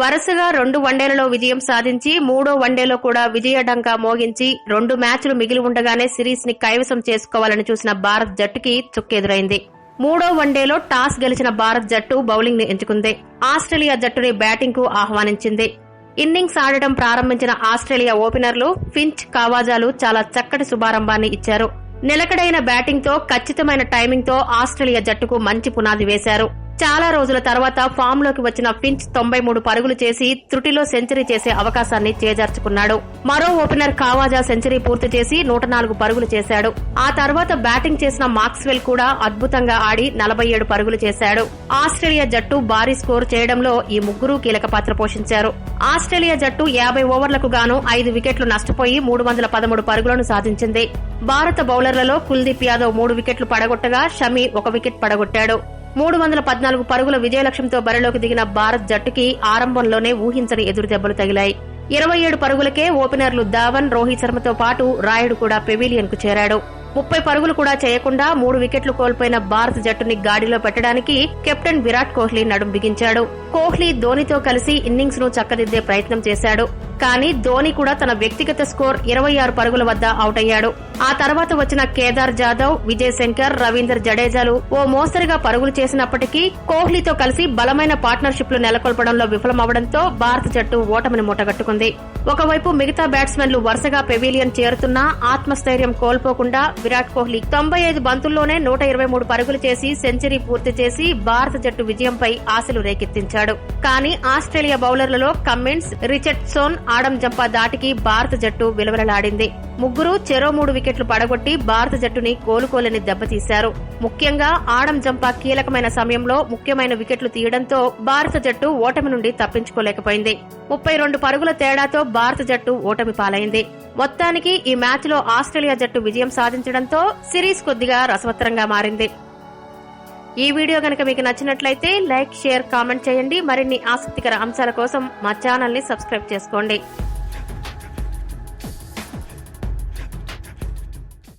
వరుసగా రెండు వన్డేలలో విజయం సాధించి మూడో వన్డేలో కూడా విజయడంగా మోగించి రెండు మ్యాచ్లు మిగిలి ఉండగానే సిరీస్ని కైవసం చేసుకోవాలని చూసిన భారత్ జట్టుకి చుక్కెదురైంది. మూడో వన్డేలో టాస్ గెలిచిన భారత్ జట్టు బౌలింగ్ని ఎంచుకుంది. ఆస్ట్రేలియా జట్టుని బ్యాటింగ్కు ఆహ్వానించింది. ఇన్నింగ్స్ ఆడటం ప్రారంభించిన ఆస్ట్రేలియా ఓపెనర్లు ఫించ్ కావాజాలు చాలా చక్కటి శుభారంభాన్ని ఇచ్చారు. నిలకడైన బ్యాటింగ్తో ఖచ్చితమైన టైమింగ్తో ఆస్ట్రేలియా జట్టుకు మంచి పునాది వేశారు. చాలా రోజుల తర్వాత ఫామ్లోకి వచ్చిన ఫించ్ తొంభై మూడు పరుగులు చేసి త్రుటిలో సెంచరీ చేసే అవకాశాన్ని చేజార్చుకున్నాడు. మరో ఓపెనర్ కావాజా సెంచరీ పూర్తి చేసి నూట నాలుగు పరుగులు చేశాడు. ఆ తర్వాత బ్యాటింగ్ చేసిన మాక్స్వెల్ కూడా అద్భుతంగా ఆడి నలభై ఏడు పరుగులు చేశాడు. ఆస్ట్రేలియా జట్టు భారీ స్కోరు చేయడంలో ఈ ముగ్గురు కీలక పాత్ర పోషించారు. ఆస్ట్రేలియా జట్టు యాభై ఓవర్లకు గాను ఐదు వికెట్లు నష్టపోయి మూడు వందల పదమూడు పరుగులను సాధించింది. భారత బౌలర్లలో కుల్దీప్ యాదవ్ మూడు వికెట్లు పడగొట్టగా షమి ఒక వికెట్ పడగొట్టాడు. మూడు వందల పద్నాలుగు పరుగుల విజయలక్ష్యంతో బరిలోకి దిగిన భారత్ జట్టుకి ఆరంభంలోనే ఊహించని ఎదురుదెబ్బలు తగిలాయి. ఇరవై ఏడు పరుగులకే ఓపెనర్లు ధావన్ రోహిత్ శర్మతో పాటు రాయుడు కూడా పెవిలియన్కు చేరాడు. ముప్పై పరుగులు కూడా చేయకుండా మూడు వికెట్లు కోల్పోయిన భారత జట్టుని గాడిలో పెట్టడానికి కెప్టెన్ విరాట్ కోహ్లీ నడుం బిగించాడు. కోహ్లీ ధోనితో కలిసి ఇన్నింగ్స్ను చక్కదిద్దే ప్రయత్నం చేశాడు. కానీ ధోని కూడా తన వ్యక్తిగత స్కోర్ ఇరవై ఆరు పరుగుల వద్ద అవుట్ అయ్యాడు ఆ తర్వాత వచ్చిన కేదార్ జాదవ్ విజయ్ శంకర్ రవీందర్ జడేజాలు ఓ మోస్తరుగా పరుగులు చేసినప్పటికీ కోహ్లీతో కలిసి బలమైన పార్ట్నర్షిప్లు నెలకొల్పడంలో విఫలమవడంతో భారత జట్టు ఓటమిని మూటగట్టుకుంది. ఒకవైపు మిగతా బ్యాట్స్మెన్లు వరుసగా పెవిలియన్ చేరుతున్నా ఆత్మస్థైర్యం కోల్పోకుండా విరాట్ కోహ్లీ తొంభై ఐదు బంతుల్లోనే నూట ఇరవై మూడు పరుగులు చేసి సెంచరీ పూర్తి చేసి భారత జట్టు విజయంపై ఆశలు రేకెత్తించాడు. కానీ ఆస్ట్రేలియా బౌలర్లలో కమ్మిన్స్ రిచర్డ్సోన్ ఆడం జంపా దాటికి భారత జట్టు విలువలలాడింది. ముగ్గురు చెరో మూడు వికెట్లు పడగొట్టి భారత జట్టుని కోలుకోలేని దెబ్బతీశారు. ముఖ్యంగా ఆడం జంపా కీలకమైన సమయంలో ముఖ్యమైన వికెట్లు తీయడంతో భారత జట్టు ఓటమి నుండి తప్పించుకోలేకపోయింది. ముప్పై రెండు పరుగుల తేడాతో భారత జట్టు ఓటమి పాలైంది. మొత్తానికి ఈ మ్యాచ్లో ఆస్ట్రేలియా జట్టు విజయం సాధించడంతో సిరీస్ కొద్దిగా రసవత్తరంగా మారింది. ఈ వీడియో గనక మీకు నచ్చినట్లయితే లైక్ షేర్ కామెంట్ చేయండి. మరిన్ని ఆసక్తికర అంశాల కోసం మా ఛానల్ని సబ్స్క్రైబ్ చేసుకోండి.